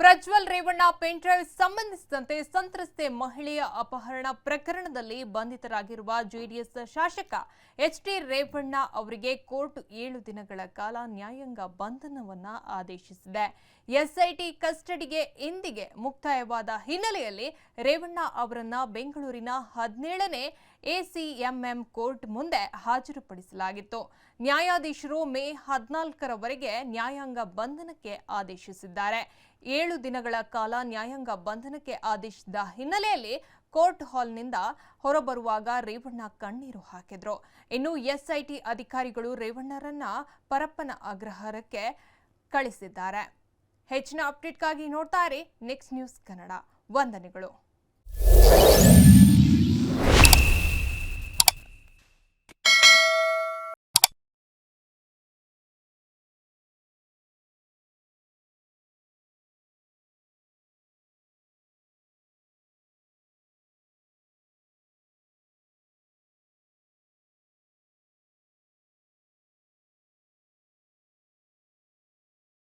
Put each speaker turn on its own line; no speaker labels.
Prajwal Revanna pen ಸಂಬಂಧಿಸಿದಂತೆ ಸಂತ್ರಸ್ತೆ ಮಹಿಳೆಯ ಅಪಹರಣ ಪ್ರಕರಣದಲ್ಲಿ ಬಂಧಿತರಾಗಿರುವ ಜೆಡಿಎಸ್ ಶಾಸಕ ಎಚ್ ಟಿ ರೇವಣ್ಣ ಅವರಿಗೆ ಕೋರ್ಟ್ ಏಳು ದಿನಗಳ ಕಾಲ ನ್ಯಾಯಾಂಗ ಬಂಧನವನ್ನ ಆದೇಶಿಸಿದೆ. ಎಸ್ಐಟಿ ಕಸ್ಟಡಿಗೆ ಇಂದಿಗೆ ಮುಕ್ತಾಯವಾದ ಹಿನ್ನೆಲೆಯಲ್ಲಿ ರೇವಣ್ಣ ಅವರನ್ನ ಬೆಂಗಳೂರಿನ ಹದಿನೇಳನೇ ಎಸಿಎಂಎಂ ಕೋರ್ಟ್ ಮುಂದೆ ಹಾಜರುಪಡಿಸಲಾಗಿತ್ತು. ನ್ಯಾಯಾಧೀಶರು ಮೇ ಹದಿನಾಲ್ಕರವರೆಗೆ ನ್ಯಾಯಾಂಗ ಬಂಧನಕ್ಕೆ ಆದೇಶಿಸಿದ್ದಾರೆ. ಏಳು ದಿನಗಳ ಕಾಲ ನ್ಯಾಯಾಂಗ ಬಂಧನಕ್ಕೆ ಆದೇಶಿಸಿದ ಹಿನ್ನೆಲೆಯಲ್ಲಿ ಕೋರ್ಟ್ ಹಾಲ್ನಿಂದ ಹೊರಬರುವಾಗ ರೇವಣ್ಣ ಕಣ್ಣೀರು ಹಾಕಿದ್ರು. ಇನ್ನು ಎಸ್ಐಟಿ ಅಧಿಕಾರಿಗಳು ರೇವಣ್ಣರನ್ನ ಪರಪ್ಪನ ಅಗ್ರಹಾರಕ್ಕೆ ಕಳಿಸಿದ್ದಾರೆ. ಹೆಚ್ಚಿನ ಅಪ್ಡೇಟ್ಗಾಗಿ ನೋಡ್ತಾರೆ ನೆಕ್ಸ್ಟ್ ನ್ಯೂಸ್ ಕನ್ನಡ. ವಂದನೆಗಳು.